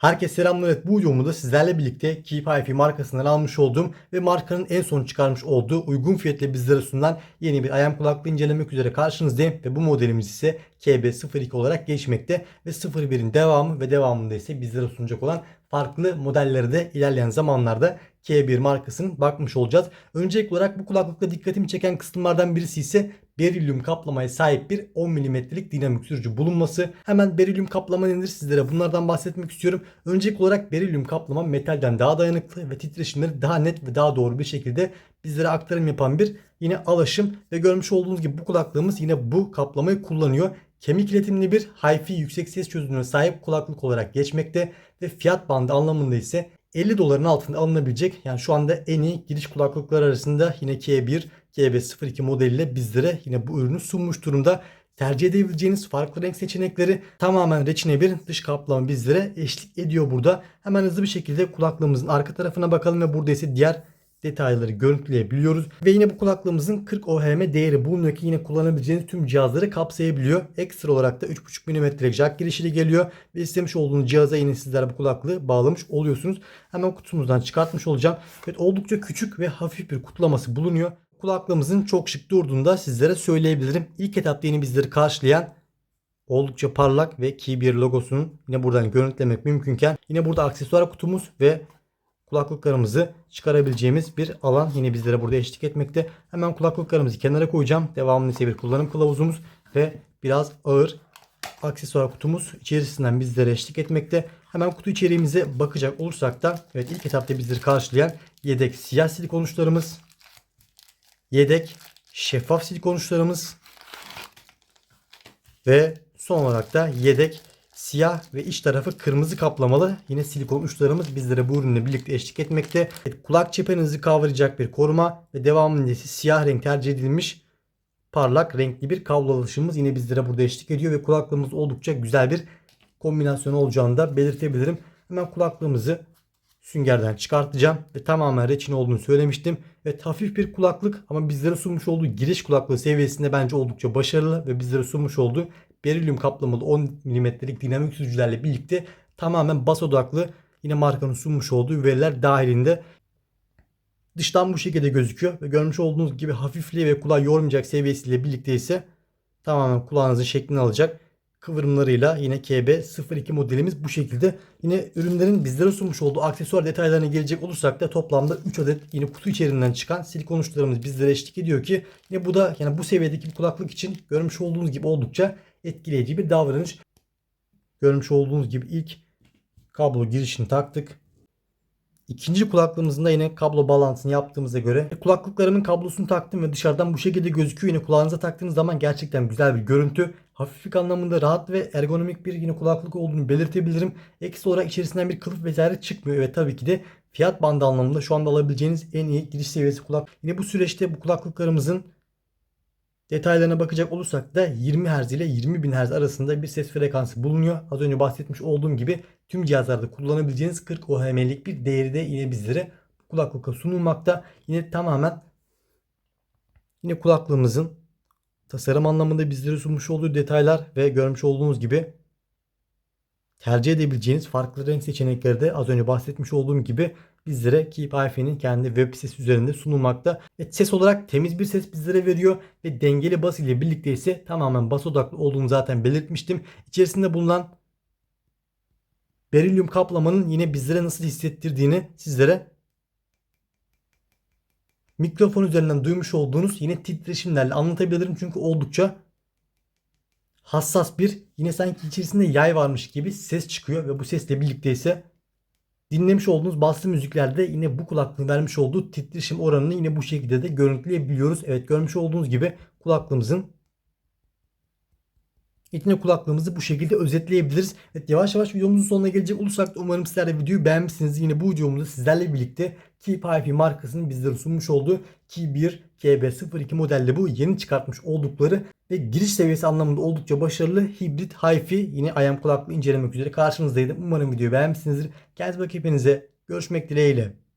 Herkese selamlar. Evet, bu videomda sizlerle birlikte Keep HiFi markasından almış olduğum ve markanın en son çıkarmış olduğu uygun fiyatla bizlere sunulan yeni bir ayağım kulaklığı incelemek üzere karşınızdayım. Ve bu modelimiz ise KB02 olarak geçmekte ve 01'in devamı ve devamında ise bizlere sunacak olan farklı modelleri de ilerleyen zamanlarda K1 markasının bakmış olacağız. Öncelikli olarak bu kulaklıkta dikkatimi çeken kısımlardan birisi ise berilyum kaplamaya sahip bir 10 mm'lik dinamik sürücü bulunması. Hemen berilyum kaplama nedir sizlere bunlardan bahsetmek istiyorum. Öncelikli olarak berilyum kaplama metalden daha dayanıklı ve titreşimleri daha net ve daha doğru bir şekilde bizlere aktarım yapan bir yine alaşım ve görmüş olduğunuz gibi bu kulaklığımız yine bu kaplamayı kullanıyor. Kemik iletimli bir Hi-Fi yüksek ses çözünürlüğüne sahip kulaklık olarak geçmekte ve fiyat bandı anlamında ise 50 doların altında alınabilecek yani şu anda en iyi giriş kulaklıklar arasında yine K1, KB02 modeliyle bizlere yine bu ürünü sunmuş durumda. Tercih edebileceğiniz farklı renk seçenekleri tamamen reçine bir dış kaplama bizlere eşlik ediyor burada. Hemen hızlı bir şekilde kulaklığımızın arka tarafına bakalım ve burada ise diğer detayları görüntüleyebiliyoruz. Ve yine bu kulaklığımızın 40 ohm değeri bulunuyor ki yine kullanabileceğiniz tüm cihazları kapsayabiliyor. Ekstra olarak da 3.5 mm jack girişiyle geliyor. Ve istemiş olduğunuz cihaza yine sizler bu kulaklığı bağlamış oluyorsunuz. Hemen kutumuzdan çıkartmış olacağım. Evet oldukça küçük ve hafif bir kutlaması bulunuyor. Kulaklığımızın çok şık durduğunda sizlere söyleyebilirim. İlk etapta yine bizleri karşılayan oldukça parlak ve Key logosunun yine buradan görüntülemek mümkünken yine burada aksesuar kutumuz ve kulaklıklarımızı çıkarabileceğimiz bir alan yine bizlere burada eşlik etmekte. Hemen kulaklıklarımızı kenara koyacağım. Devamında ise bir kullanım kılavuzumuz ve biraz ağır aksesuar kutumuz içerisinden bizlere eşlik etmekte. Hemen kutu içeriğimize bakacak olursak da evet ilk etapta bizleri karşılayan yedek siyah silikon uçlarımız, yedek şeffaf silikon uçlarımız ve son olarak da yedek siyah ve iç tarafı kırmızı kaplamalı yine silikon uçlarımız bizlere bu ürünle birlikte eşlik etmekte. Kulak çeperinizi kavrayacak bir koruma ve devamında ise siyah renk tercih edilmiş parlak renkli bir kablo alışımız yine bizlere burada eşlik ediyor ve kulaklığımız oldukça güzel bir kombinasyon olacağını da belirtebilirim. Hemen kulaklığımızı süngerden çıkartacağım ve tamamen reçine olduğunu söylemiştim. Evet hafif bir kulaklık ama bizlere sunmuş olduğu giriş kulaklığı seviyesinde bence oldukça başarılı ve bizlere sunmuş olduğu berilyum kaplamalı 10 mm'lik dinamik sürücülerle birlikte tamamen bas odaklı yine markanın sunmuş olduğu veriler dahilinde dıştan bu şekilde gözüküyor ve görmüş olduğunuz gibi hafifliği ve kulağı yormayacak seviyesiyle birlikte ise tamamen kulağınızın şeklini alacak kıvrımlarıyla yine KB02 modelimiz bu şekilde. Yine ürünlerin bizlere sunmuş olduğu aksesuar detaylarına gelecek olursak da toplamda 3 adet yine kutu içerisinden çıkan silikon uçlarımız bizlere eşlik ediyor ki yine bu da yani bu seviyedeki bir kulaklık için görmüş olduğunuz gibi oldukça etkileyici bir davranış. Görmüş olduğunuz gibi ilk kablo girişini taktık. İkinci kulaklığımızın da yine kablo bağlantısını yaptığımıza göre kulaklıklarımın kablosunu taktım ve dışarıdan bu şekilde gözüküyor. Yine kulağınıza taktığınız zaman gerçekten güzel bir görüntü. Hafiflik anlamında rahat ve ergonomik bir yine kulaklık olduğunu belirtebilirim. Ekstra olarak içerisinden bir kılıf vesaire çıkmıyor. Evet tabii ki de fiyat bandı anlamında şu anda alabileceğiniz en iyi giriş seviyesi kulak. Yine bu süreçte bu kulaklıklarımızın Detaylarına bakacak olursak da 20 Hz ile 20.000 Hz arasında bir ses frekansı bulunuyor. Az önce bahsetmiş olduğum gibi tüm cihazlarda kullanabileceğiniz 40 ohm'lik bir değeri de yine bizlere kulaklıkla sunulmakta. Yine tamamen yine kulaklığımızın tasarım anlamında bizlere sunmuş olduğu detaylar ve görmüş olduğunuz gibi tercih edebileceğiniz farklı renk seçenekleri de az önce bahsetmiş olduğum gibi bizlere Keep kendi web sitesi üzerinde sunulmakta. Ve ses olarak temiz bir ses bizlere veriyor ve dengeli bas ile birlikte ise tamamen bas odaklı olduğunu zaten belirtmiştim. İçerisinde bulunan berilyum kaplamanın yine bizlere nasıl hissettirdiğini sizlere mikrofon üzerinden duymuş olduğunuz yine titreşimlerle anlatabilirim. Çünkü oldukça hassas bir yine sanki içerisinde yay varmış gibi ses çıkıyor ve bu sesle birlikte ise dinlemiş olduğunuz baslı müziklerde yine bu kulaklığın vermiş olduğu titreşim oranını yine bu şekilde de görüntüleyebiliyoruz. Evet görmüş olduğunuz gibi kulaklığımızın İçine kulaklığımızı bu şekilde özetleyebiliriz. Evet yavaş yavaş videomuzun sonuna gelecek olursak umarım sizler de videoyu beğenmişsiniz. Yine bu videomuzda sizlerle birlikte Keep HiFi markasının bizlere sunmuş olduğu Key 1 KB02 modelde bu yeni çıkartmış oldukları ve giriş seviyesi anlamında oldukça başarılı hibrit Hi-Fi yine ayağım kulaklığı incelemek üzere karşınızdaydım. Umarım videoyu beğenmişsinizdir. Kendinize bakın hepinize. Görüşmek dileğiyle.